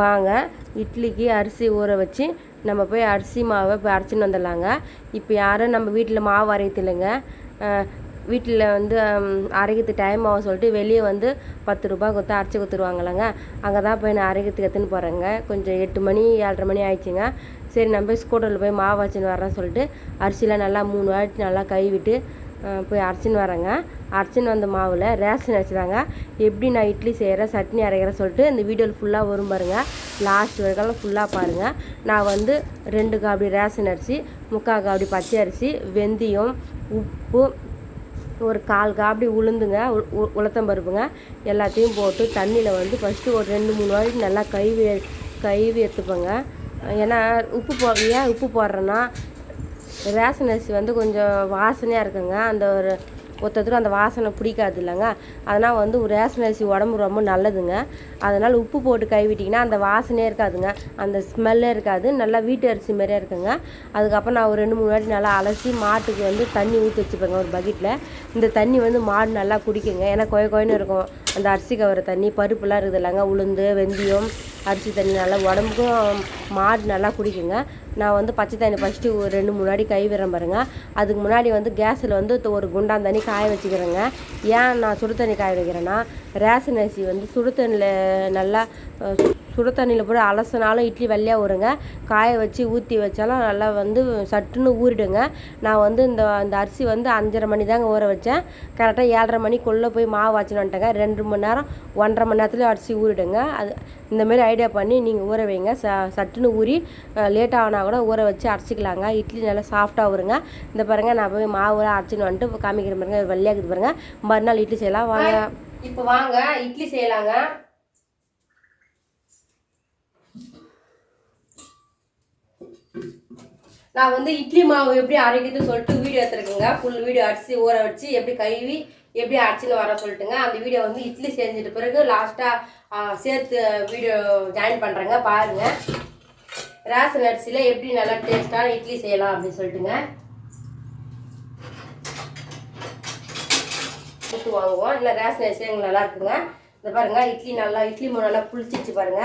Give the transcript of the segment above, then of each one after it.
வாங்க. இட்லிக்கு அரிசி ஊற வச்சு நம்ம போய் அரிசி மாவை இப்போ அரைச்சின்னு வந்துடலாங்க. இப்போ யாரும் நம்ம வீட்டில் மாவு அரையது வீட்டில் வந்து அரைக்கிறதுக்கு அரைக்கிறது டைம் ஆகும் சொல்லிட்டு வெளியே வந்து பத்து ரூபா கொடுத்து அரைச்சி கொடுத்துருவாங்களாங்க. அங்கே தான் போய் நான் அரைக்கிறதுக்கு எடுத்துன்னு போகிறேங்க. கொஞ்சம் எட்டு மணி ஏழரை மணி ஆயிடுச்சுங்க. சரி நம்ம போய் ஸ்கூட்டரில் போய் மாவு அரைச்சின்னு வரேன்னு சொல்லிட்டு அரிசிலாம் நல்லா மூணு வாட்டி நல்லா கழுவிட்டு போய் அரைச்சின்னு வரேங்க. அரைச்சின்னு வந்த மாவில் ரேஷன் அரைச்சிதாங்க எப்படி நான் இட்லி செய்கிறேன் சட்னி அரைக்கிறேன் சொல்லிட்டு இந்த வீடியோவில் ஃபுல்லாக வரும் பாருங்கள் லாஸ்ட் வரைக்கும் ஃபுல்லாக பாருங்கள் நான் வந்து ரெண்டு காபடி ரேஷன் அரிசி முக்கால் காபடி பச்சை அரிசி வெந்தயம் உப்பு ஒரு கால் காபடி உளுந்துங்க உ- உ- உளுத்தம் பருப்புங்க. எல்லாத்தையும் போட்டு தண்ணியில் வந்து ஃபஸ்ட்டு ஒரு ரெண்டு மூணு வாட்டி நல்லா கைவி கைவி எடுத்துப்பேங்க. ஏன்னா உப்பு போ ஏன் உப்பு போடுறேன்னா ரேஷன் அரிசி வந்து கொஞ்சம் வாசனையாக இருக்குங்க. அந்த ஒரு ஒருத்தருக்கு அந்த வாசனை பிடிக்காது இல்லைங்க. அதனால் வந்து ஒரு ரேஷன் அரிசி உடம்பு ரொம்ப நல்லதுங்க. அதனால் உப்பு போட்டு கைவிட்டிங்கன்னா அந்த வாசனையே இருக்காதுங்க. அந்த ஸ்மெல்லே இருக்காது. நல்லா வீட்டு அரிசி மாதிரியே இருக்குங்க. அதுக்கப்புறம் நான் ஒரு ரெண்டு மூணு வாட்டி நல்லா அலசி மாட்டுக்கு வந்து தண்ணி ஊற்றி வச்சுப்பேங்க ஒரு பக்கெட்டில் இந்த தண்ணி வந்து மாடு நல்லா குடிக்குங்க. ஏன்னா கொய கொயன்னு இருக்கும். அந்த அரிசி கவர தண்ணி பருப்புலாம் இருக்குது இல்லைங்க உளுந்து வெந்தயம் அரிசி தண்ணி நல்லா உடம்புக்கும் மாடு நல்லா குடிக்குங்க. நான் வந்து பச்சை தண்ணி ஃபஸ்ட்டு ஒரு ரெண்டு முன்னாடி கை விடுறேன் பாருங்க. அதுக்கு முன்னாடி வந்து கேஸில் வந்து ஒரு குண்டான் தண்ணி காய வச்சுக்கிறேங்க. ஏன் நான் சுடு தண்ணி காய வைக்கிறேன்னா ரேஷன் அரிசி வந்து சுடு தண்ணியில் நல்லா சுடு தண்ணியில் போட்டு அலசினாலும் இட்லி வெள்ளையாக வருங்க. காய வச்சு ஊற்றி வச்சாலும் நல்லா வந்து சட்டுன்னு ஊறிடுங்க. நான் வந்து இந்த இந்த அரிசி வந்து அஞ்சரை மணி தாங்க ஊற வச்சேன். கரெக்டாக ஏழரை மணிக்குள்ளே போய் மாவு வச்சுன்னு வந்துட்டேங்க. ரெண்டு மணி நேரம் ஒன்றரை மணி நேரத்துல அரிசி ஊறிடுங்க. அது இந்தமாரி ஐடியா பண்ணி நீங்கள் ஊற வைங்க. ச சட்டுன்னு ஊறி லேட் ஆகினா கூட ஊற வச்சு அரைச்சிக்கலாங்க. இட்லி நல்லா சாஃப்டாக வருங்க. இந்த பாருங்க நான் போய் மாவு அரைச்சின்னு வந்துட்டு காமிக்கிற பாருங்க வெள்ளையாக்குது பாருங்கள் மறுநாள் இட்லி செய்யலாம். வாங்க. இப்போ வாங்க. இட்லி செய்யலாங்க. நான் வந்து இட்லி மாவு எப்படி அரைக்கிறது சொல்லிட்டு வீடியோ எடுத்துருக்கேங்க. ஃபுல் வீடியோ அடித்து ஊற வச்சு எப்படி கழுவி எப்படி அரைச்சின்னு வர சொல்லிட்டுங்க. அந்த வீடியோ வந்து இட்லி செஞ்சுட்டு பிறகு லாஸ்ட்டாக சேர்த்து வீடியோ ஜாயின் பண்ணுறேங்க பாருங்கள் ரேஷன் அரிசியில் எப்படி நல்லா டேஸ்ட்டான இட்லி செய்யலாம் அப்படின்னு சொல்லிட்டுங்க. கொடுத்து வாங்குவோம். இல்லை ரேஷன் அரிசி எங்களுக்கு நல்லா இருக்குங்க. இந்த பாருங்கள் இட்லி நல்லா இட்லி மாவு நல்லா புளிச்சிச்சு பாருங்க.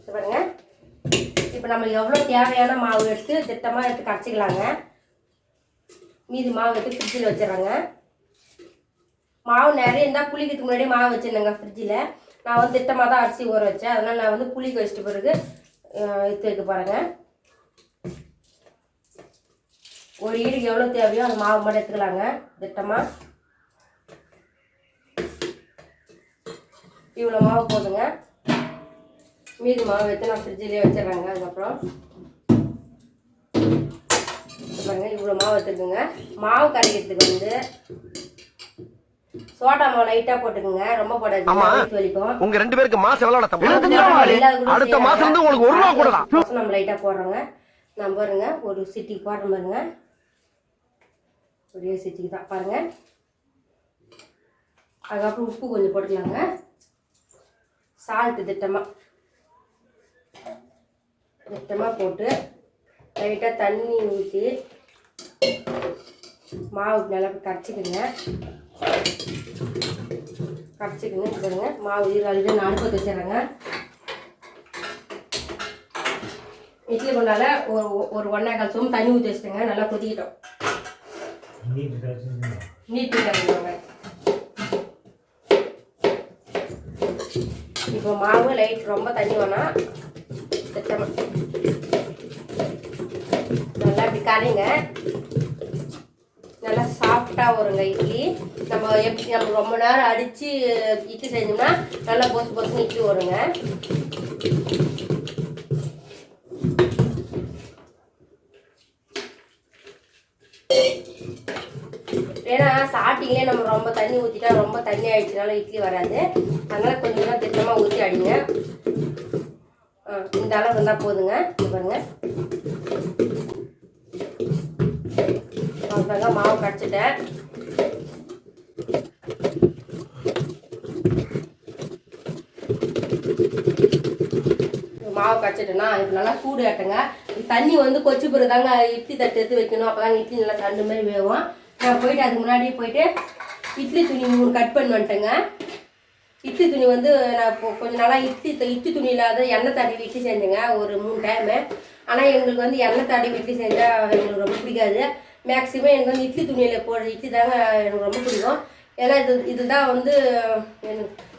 இந்த பாருங்கள் இப்போ நம்மளுக்கு எவ்வளோ தேவையான மாவு எடுத்து திட்டமாக எடுத்து கரைச்சிக்கலாங்க. மீதி மாவு எடுத்து ஃப்ரிட்ஜில் வச்சிடறாங்க. மாவு நிறைய இருந்தால் புளிக்கிறதுக்கு முன்னாடி மாவு வச்சிருந்தேங்க ஃப்ரிட்ஜில் நான் வந்து திட்டமாக தான் அரிசி ஊற வச்சேன். அதனால் நான் வந்து புளிக்க வச்சுட்டு பிறகு எடுத்து வைக்க பாருங்க ஒரு ஈடுக்கு எவ்வளோ தேவையோ அந்த மாவு மட்டும் எடுத்துக்கலாங்க திட்டமாக இவ்வளோ மாவு போதுங்க. மீதி மாவு எடுத்து நான் ஃப்ரிட்ஜிலே வச்சிடுறேங்க அதுக்கப்புறம் பாருங்க இவ்வளோ மாவு எடுத்துக்கோங்க மாவு கரைக்கிறதுக்கு வந்து சோடா மாவு லைட்டாக போட்டுக்கோங்க. ரொம்ப வயித்து வலிக்கும். உங்க ரெண்டு பேருக்கு மாசம் எவ்வளவு தம்பி இல்லாத கூட அடுத்த செய்யலாம். மாசம் வந்து உங்களுக்கு ஒரு ரூபா கூட தான். மாசம் நம்ம லைட்டாக போடுறோங்க. நம்ம பாருங்க ஒரு சிட்டிக்கு போடுற பாருங்க. ஒரே சிட்டிக்கு தான். பாருங்க. அதுக்கப்புறம் உப்பு கொஞ்சம் போட்டுக்கலாங்க. சால்ட்டு திட்டமாக திட்டமாக போட்டு லைட்டாக தண்ணி ஊற்றி மாவு நல்லா கரைச்சிக்கோங்க. கரைச்சிக்கோங்க. இது பாருங்க மாவு ஈரல் நான் அடுப்பத்து வச்சிடுறேங்க. இட்லி கொண்டால ஒரு ஒரு ஒன்றே கால் சோம்பு தண்ணி ஊற்றி வச்சுட்டேங்க. நல்லா கொதிக்கிட்டோம். நீட்டு தண்ணிங்க இப்போ மாவு லைட் ரொம்ப தண்ணி வேணாம். திட்டமா நல்லா இப்படி கரைங்க. நல்லா சாஃப்டாக வருங்க இட்லி. நம்ம எப்படி நம்ம ரொம்ப நேரம் அடித்து இட்லி செஞ்சோம்னா நல்லா பொசு பொசுன்னு இட்லி வருங்க. ஏன்னா ஸ்டார்டிங்லேயே நம்ம ரொம்ப தண்ணி ஊற்றிட்டா ரொம்ப தண்ணி ஆயிடுச்சுனால இட்லி வராது. அதனால கொஞ்சம் திட்டமாக ஊற்றி அடிங்க. இந்த அளவு இருந்தால் போதுங்க. பாருங்க. அவ்வளோதாங்க மாவு கடிச்சிட்டேன். மாவு கடிச்சிட்டேன்னா இப்போ நல்லா சூடு ஆட்டுங்க தண்ணி வந்து கொச்சி பிறகு தாங்க. இட்லி தட்டு எடுத்து வைக்கணும். அப்போ தாங்க இட்லி நல்லா தண்டு மாதிரி வேகும் நான் போயிட்டு அதுக்கு முன்னாடியே போயிட்டு இட்லி துணி மூணு கட் பண்ணி வந்துட்டேங்க இட்லி துணி வந்து நான் இப்போ கொஞ்ச நாளாக இட்லி இட்லி துணி இல்லாத எண்ணெய் தடவி இட்லி செஞ்சேங்க ஒரு மூணு டைமு ஆனால் எங்களுக்கு வந்து எண்ணெய் தடவி இட்லி செஞ்சால் எங்களுக்கு ரொம்ப பிடிக்காது. மேக்ஸிமம் எனக்கு வந்து இட்லி துணியில் போடுற இட்லி தாங்க எனக்கு ரொம்ப பிடிக்கும். ஏன்னா இது இதுதான் வந்து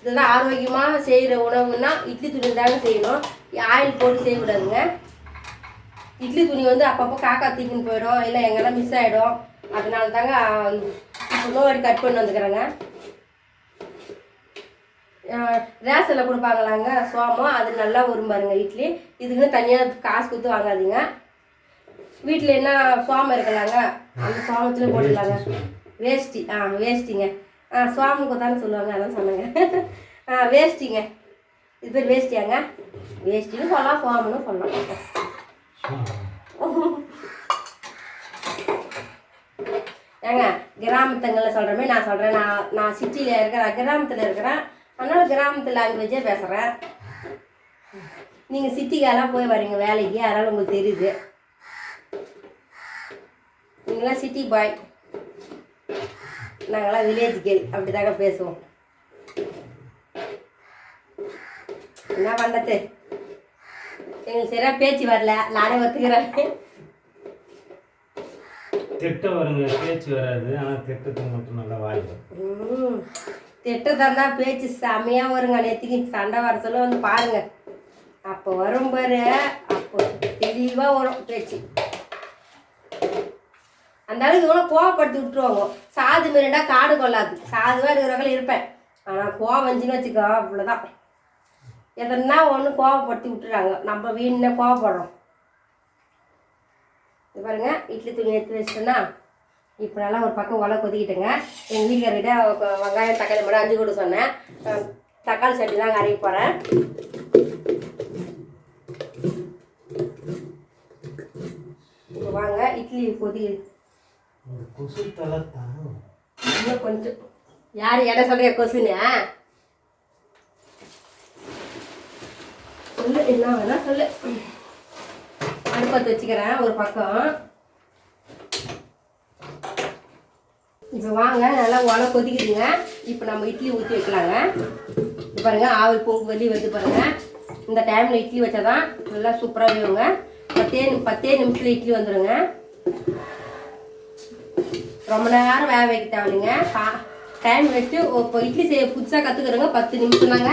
இதுதான் ஆரோக்கியமாக செய்கிற உணவுன்னா இட்லி துணி தாங்க செய்யணும். ஆயில் போட்டு செய்யக்கூடாதுங்க. இட்லி துணி வந்து அப்பப்போ காக்கா தீக்குன்னு போயிடும் இல்லை எங்கன்னா மிஸ் ஆகிடும் அதனால தாங்க இன்னொரு கட் பண்ணி வந்துக்கிறேங்க. ரேஷனில் கொடுப்பாங்களாங்க? சோமம் அது நல்லா வரும் பாருங்க இட்லி இதுக்குன்னு தனியாக காசு கொடுத்து வாங்காதீங்க. வீட்டில் என்ன சோமம் இருக்கலாங்க? அந்த சோமத்தில் போட்டுக்கலாங்க. வேஷ்டி ஆ வேஷ்டிங்க. ஆ சோமுக்கு தானே சொல்லுவாங்க அதான் சொன்னேங்க. ஆ வேஷ்டிங்க. இது பேர் வேஷ்டியாங்க? வேஷ்டின்னு சொல்லலாம் சோமன்னு சொல்லலாம். ஏங்க கிராமத்துங்களில் சொல்கிற மாதிரி நான் சொல்கிறேன் நான் நான் சிட்டியில் இருக்கிறேன் கிராமத்தில் இருக்கிறேன் அதனால் கிராமத்து லாங்குவேஜே பேசுகிறேன் நீங்கள் சிட்டிக்கெல்லாம் போய் வரீங்க வேலைக்கு. அதனால் உங்களுக்கு தெரியுது. நீங்களாம் சிட்டி பாய் நாங்களாம் வில்லேஜ் கேர்ள் அப்படி தாங்க பேசுவோம். என்ன பண்ணுறது எங்களுக்கு சரியாக பேச்சு வரல. நானே ஒத்துக்கிறேன். திட்டம் வருங்க. பேச்சு வராது. ஆனால் திட்டத்துக்கு மட்டும் நல்லா வாய் வரும் ம் திட்டத்தான் தான் பேச்சு செமையாக வருங்க நேற்றுக்கு சண்டை வர சொல்ல வந்து பாருங்க. அப்போ வரும் பாரு அப்போ தெளிவாக வரும் பேச்சு. அந்த அளவுக்கு இவனை கோவப்படுத்தி விட்டுருவாங்க. சாது மாரிடா காடு கொள்ளாது. சாதுவாக இருக்கிறவங்களும் இருப்பேன். ஆனால் கோவம் வந்துச்சுன்னு வச்சுக்கோ அவ்வளோதான் எதனா ஒன்று கோவப்படுத்தி விட்டுறாங்க. நம்ம வீணே கோவப்படுறோம். இது பாருங்க இட்லி துணி எடுத்து வச்சிட்டேன்னா இப்போ நல்லா ஒரு பக்கம் உலை கொதிக்கிட்டுங்க. எங்கள் வீட்டுக்காரர்கிட்ட வெங்காயம் தக்காளி மட்டும் அஞ்சு கூட சொன்னேன். தக்காளி சட்டி தான் அரைக்க போகிறேன் இப்போ வாங்க இட்லி கொதி. கொசு இன்னும் கொஞ்சம். யார் என்ன சொல்கிற கொசுன்னு? சொல்லு என்ன வேணா சொல்லு. அடுப்பத்து வச்சுக்கிறேன் ஒரு பக்கம். இப்போ வாங்க நல்லா உலை கொதிக்குதுங்க. இப்போ நம்ம இட்லி ஊற்றி வைக்கலாங்க. இது பாருங்க ஆவல் பொங்கு வெளியே வந்து பாருங்கள் இந்த டைமில் இட்லி வச்சாதான் நல்லா சூப்பராக வேணுங்க பத்தே பத்தே நிமிஷத்தில் இட்லி வந்துடுங்க ரொம்ப நேரம் வேக வைக்க தேவையில்லைங்க. டைம் வச்சு இப்போ இட்லி செய்ய புதுசாக கற்றுக்குறோங்க பத்து நிமிஷம் தாங்க.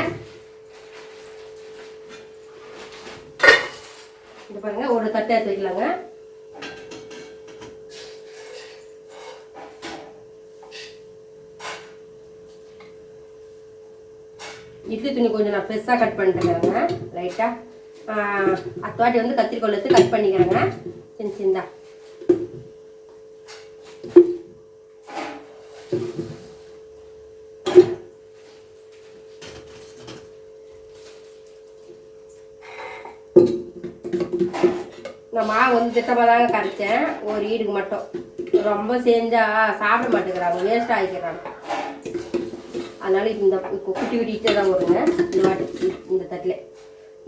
இது பாருங்கள் ஒரு தட்டை எடுத்து வைக்கலாங்க. இட்லி துணி கொஞ்சம் நான் பெருசாக கட் பண்ணிட்டுக்கிறேங்க லைட்டாக அத்தவாட்டி வந்து கத்திரிக்கோல் எடுத்து கட் பண்ணிக்கிறேங்க சின்ன சின்னதா நான் மாவு வந்து திட்டமாக தாங்க கரைச்சேன். ஒரு ஈடுக்கு மட்டும். ரொம்ப செஞ்சால் சாப்பிட மாட்டேங்கிறாங்க. வேஸ்ட் ஆகிக்கிறாங்க அதனால் இந்த குட்டி குட்டிகிட்டே தான் வருங்க இந்த மாட்டு இந்த தட்டில்.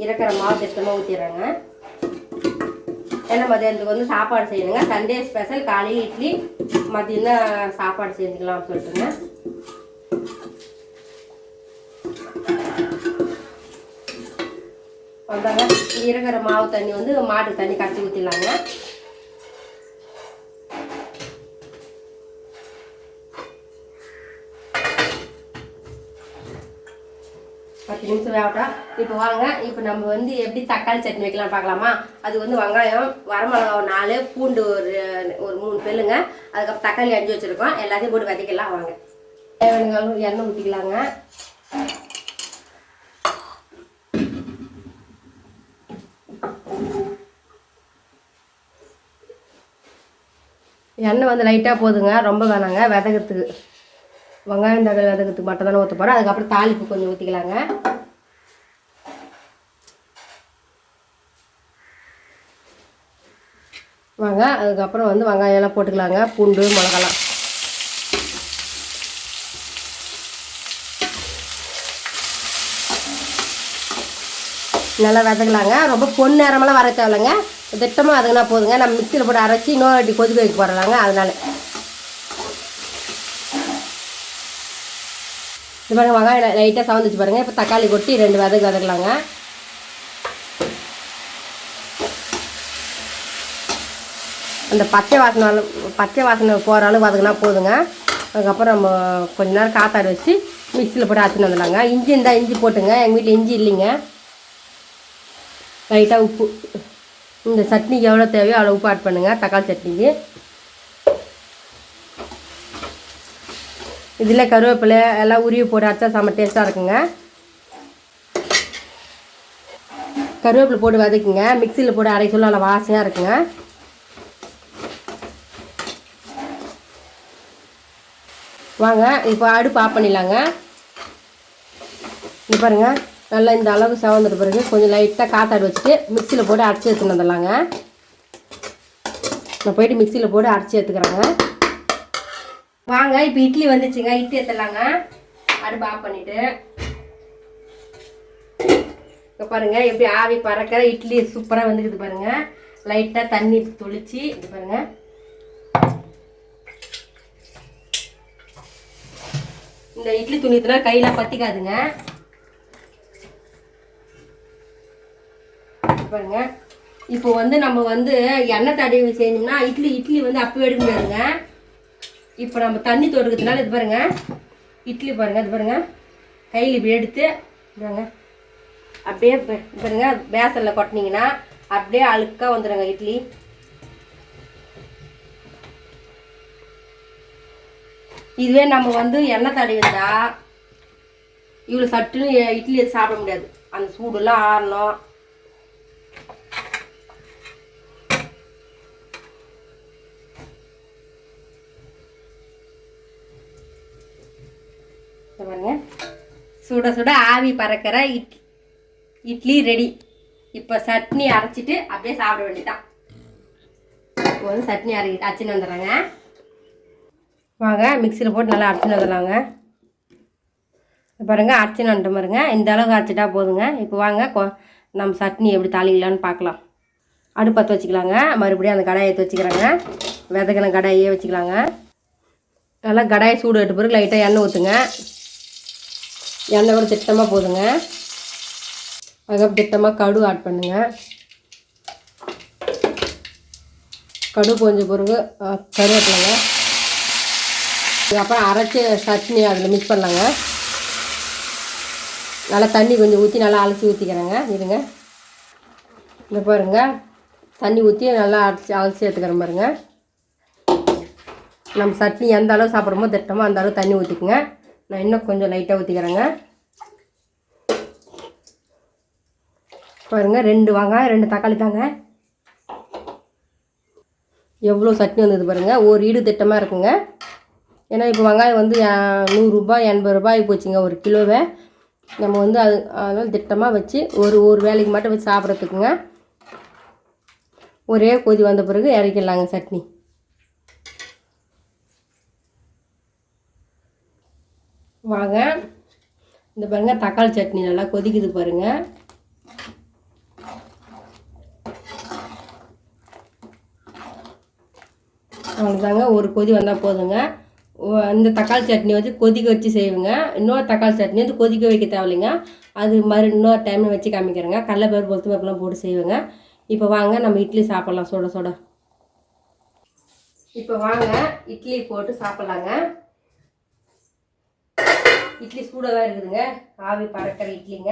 இறக்குற மாவு திட்டமாக ஊற்றிடுறாங்க ஏன்னா மதியானத்துக்கு வந்து சாப்பாடு செய்யணுங்க. சண்டே ஸ்பெஷல் காலையில் இட்லி மதியம் தான் சாப்பாடு செஞ்சுக்கலாம்னு சொல்லிட்டுங்க. வந்தாங்க இங்க இருக்கிற மாவு தண்ணி வந்து மாட்டு தண்ணி கட்டி ஊற்றிடலாங்க பத்து நிமிஷம் வேகட்டும். இப்போ வாங்க இப்போ நம்ம வந்து எப்படி தக்காளி சட்னி வைக்கலாம் பார்க்கலாமா? அது வந்து வெங்காயம் வரமிளகா ஒரு நாலு பூண்டு ஒரு ஒரு மூணு பெல்லுங்க அதுக்கப்புறம் தக்காளி அஞ்சு வச்சுருக்கோம். எல்லாத்தையும் போட்டு வதக்கலாம் வாங்க. தேவையான எண்ணெய் ஊற்றிக்கலாங்க எண்ணெய் வந்து லைட்டாக போதுங்க. ரொம்ப வேணாங்க விதகிறதுக்கு வெங்காயம் தகவல் அதுக்கு மட்டும் தானே ஊற்ற போகிறோம் அதுக்கப்புறம் தாளிப்பு கொஞ்சம் ஊற்றிக்கலாங்க வாங்க அதுக்கப்புறம் வந்து வெங்காயம் எல்லாம் போட்டுக்கலாங்க. பூண்டு மிளகாலாம். நல்லா வதக்கலாங்க. ரொம்ப பொன் நேரமெல்லாம் வர தேவையில்லைங்க திட்டமாக வதங்கினா போதுங்க. நம்ம மிக்சியில் போட்டு அரைச்சி இன்னொரு வாட்டி கொதிக்க வைக்க போகிறலாங்க அதனால இது பாருங்க வெங்காயம் லைட்டாக சவந்துச்சு பாருங்கள் இப்போ தக்காளி கொட்டி ரெண்டு வதக்கு வதக்கலாங்க அந்த பச்சை வாசனை பச்சை வாசனை போகிற அளவு வதக்குனா போதுங்க. அதுக்கப்புறம் நம்ம கொஞ்ச நேரம் காத்தாடி வச்சு மிக்சியில் போட்டு அரைச்சின்னு வந்துடலாங்க. இஞ்சி இருந்தால் இஞ்சி போட்டுங்க. எங்கள் வீட்டில் இஞ்சி இல்லைங்க. லைட்டாக உப்பு இந்த சட்னிக்கு எவ்வளோ தேவையோ அவ்வளோ உப்பு ஆட் பண்ணுங்கள் தக்காளி சட்னிக்கு. இதில் கருவேப்பிலை எல்லாம் உருவி போட்டு அரைச்சா செம்ம டேஸ்ட்டாக இருக்குங்க. கருவேப்பிலை போட்டு வதக்குங்க. மிக்சியில் போட்டு அரைக்க சொல்ல நல்லா வாசனையாக இருக்குங்க. வாங்க இப்போ அடுப்பு ஆஃப் பண்ணிடலாங்க. இது பாருங்க நல்லா இந்த அளவுக்கு செவந்துட்டு பிறகு கொஞ்சம் லைட்டாக காத்தாடி வச்சுட்டு மிக்சியில் போட்டு அரைச்சி எடுத்துன்னு வந்துடலாங்க. நான் போயிட்டு மிக்சியில் போட்டு அரைச்சி எடுத்துக்கிறேங்க. வாங்க இப்போ இட்லி வந்துச்சுங்க. இட்லி எடுத்துடலாங்க. அடுப்பு ஆஃப் பண்ணிவிட்டு இப்போ பாருங்க எப்படி ஆவி பறக்கிற இட்லி சூப்பராக வந்துக்குது பாருங்க. லைட்டாக தண்ணி தொளிச்சு இது பாருங்க. இந்த இட்லி துணித்துனா கையில் பத்திக்காதுங்க. பாருங்க. இப்போ வந்து நம்ம வந்து எண்ணெய் தடவி செஞ்சோம்னா இட்லி இட்லி வந்து அப்போ எடுக்க முடியாதுங்க. இப்போ நம்ம தண்ணி தொடுக்கிறதுனால இது பாருங்க. இட்லி பாருங்க இது பாருங்க. கையில் இப்படி எடுத்து பாருங்க அப்படியே பாருங்கள் பாருங்க பேசனில் கொட்டினீங்கன்னா அப்படியே அழுக்காக வந்துடுங்க இட்லி. இதுவே நம்ம வந்து எண்ணெய் தடவி இருந்தா இவ்வளோ சட்டுன்னு இட்லி சாப்பிட முடியாது. அந்த சூடெல்லாம் ஆறணும் இதை பாருங்க சுட சுட ஆவி பறக்கிற இட் இட்லி ரெடி இப்போ சட்னி அரைச்சிட்டு அப்படியே சாப்பிட வேண்டியதான் இப்போ வந்து சட்னி அரை அரைச்சின்னு வந்துடுறேங்க. வாங்க மிக்சியில் போட்டு நல்லா அரைச்சின்னு வந்துடலாங்க. பாருங்க அரைச்சின்னு வந்துட்டு பாருங்க. இந்த அளவுக்கு அரைச்சிட்டா போதுங்க. இப்போ வாங்க கொ- நம்ம சட்னி எப்படி தாளிக்கலான்னு பார்க்கலாம். அடுப்பு பற்ற வச்சுக்கலாங்க. மறுபடியும் அந்த கடாயை எடுத்து வச்சுக்கிறாங்க. விதக்கின கடாயே வச்சுக்கலாங்க. நல்லா கடாயை சூடு எடுத்து பிறகு லைட்டாக எண்ணெய் ஊற்றுங்க எண்ணெய் கூட திட்டமாக போதுங்க. அதுக்கப்புறம் திட்டமாக கடுகு ஆட் பண்ணுங்கள் கடு கொஞ்சம் பிறகு அஹ், கருவேப்பிலைங்க. அதுக்கப்புறம் அரைச்சி சட்னி அதில் மிக்ஸ் பண்ணலாங்க. நல்லா தண்ணி கொஞ்சம் ஊற்றி நல்லா அலசி ஊற்றிக்கிறேங்க இருங்க. இந்த பாருங்க. தண்ணி ஊற்றி நல்லா அரைச்சி அலசி எடுத்துக்கிறேன் பாருங்க நம்ம சட்னி எந்த அளவு சாப்பிட்றோமோ திட்டமோ அந்த அளவு தண்ணி ஊற்றிக்குங்க நான் இன்னும் கொஞ்சம் லைட்டாக ஊற்றிக்கிறேங்க பாருங்க ரெண்டு வெங்காயம் ரெண்டு தக்காளி தாங்க. எவ்வளோ சட்னி வந்தது பாருங்க. ஒரு ஈடு திட்டமாக இருக்குங்க. ஏன்னா இப்போ வெங்காயம் வந்து நூறுரூபா எண்பது ரூபாய் போச்சுங்க ஒரு கிலோவே. நம்ம வந்து அது அதனால் திட்டமாக வச்சு ஒரு ஒரு வேலைக்கு மட்டும் வச்சு சாப்பிட்றதுக்குங்க. ஒரே கொதி வந்த பிறகு இறக்கிடலாங்க சட்னி. வாங்க. இந்த பாருங்கள் தக்காளி சட்னி நல்லா கொதிக்குது பாருங்க. அவ்வளோதாங்க ஒரு கொதி வந்தால் போதுங்க. இந்த தக்காளி சட்னி வந்து கொதிக்க வச்சு செய்வேங்க. இன்னொரு தக்காளி சட்னி வந்து கொதிக்க வைக்க தேவையில்லைங்க. அது மறு இன்னொரு டைமில் வச்சு காமிக்கிறேங்க. கடலைப்பருப்பு பொறுத்து பருப்புலாம் போட்டு செய்வேங்க. இப்போ வாங்க நம்ம இட்லி சாப்பிட்லாம். சுட சுட. இப்போ வாங்க இட்லி போட்டு சாப்பிட்லாங்க. இட்லி சூடாக தான் இருக்குதுங்க. ஆவி பறக்கிற இட்லிங்க.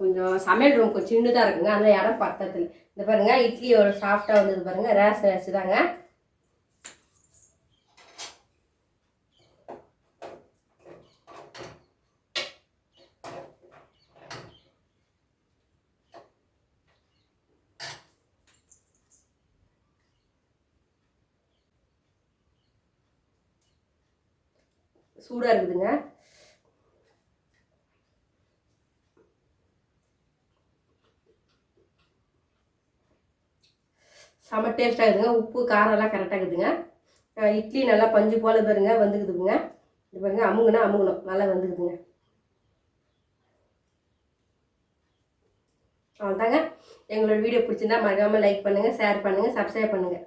கொஞ்சம் சமையல் ரூம் கொஞ்சம் சின்னதாக இருக்குங்க. அந்த இடம் பக்கத்தில். இந்த பாருங்கள் இட்லி ஒரு சாஃப்டாக வந்தது பாருங்கள் ரேஸ் ரேஸ் தாங்க. சூடாக இருக்குதுங்க. செம டேஸ்ட்டாக இருக்குதுங்க. உப்பு காரம் கரெக்டாக இருக்குதுங்க. இட்லி நல்லா பஞ்சு போல் பாருங்க வந்துக்குதுங்க இது பாருங்க அமுங்குனா அமுங்கணும். நல்லா வந்துக்குதுங்க அவ்வளோதாங்க எங்களோட வீடியோ பிடிச்சிருந்தா மறக்காமல் லைக் பண்ணுங்கள் ஷேர் பண்ணுங்கள் சப்ஸ்கிரைப் பண்ணுங்கள்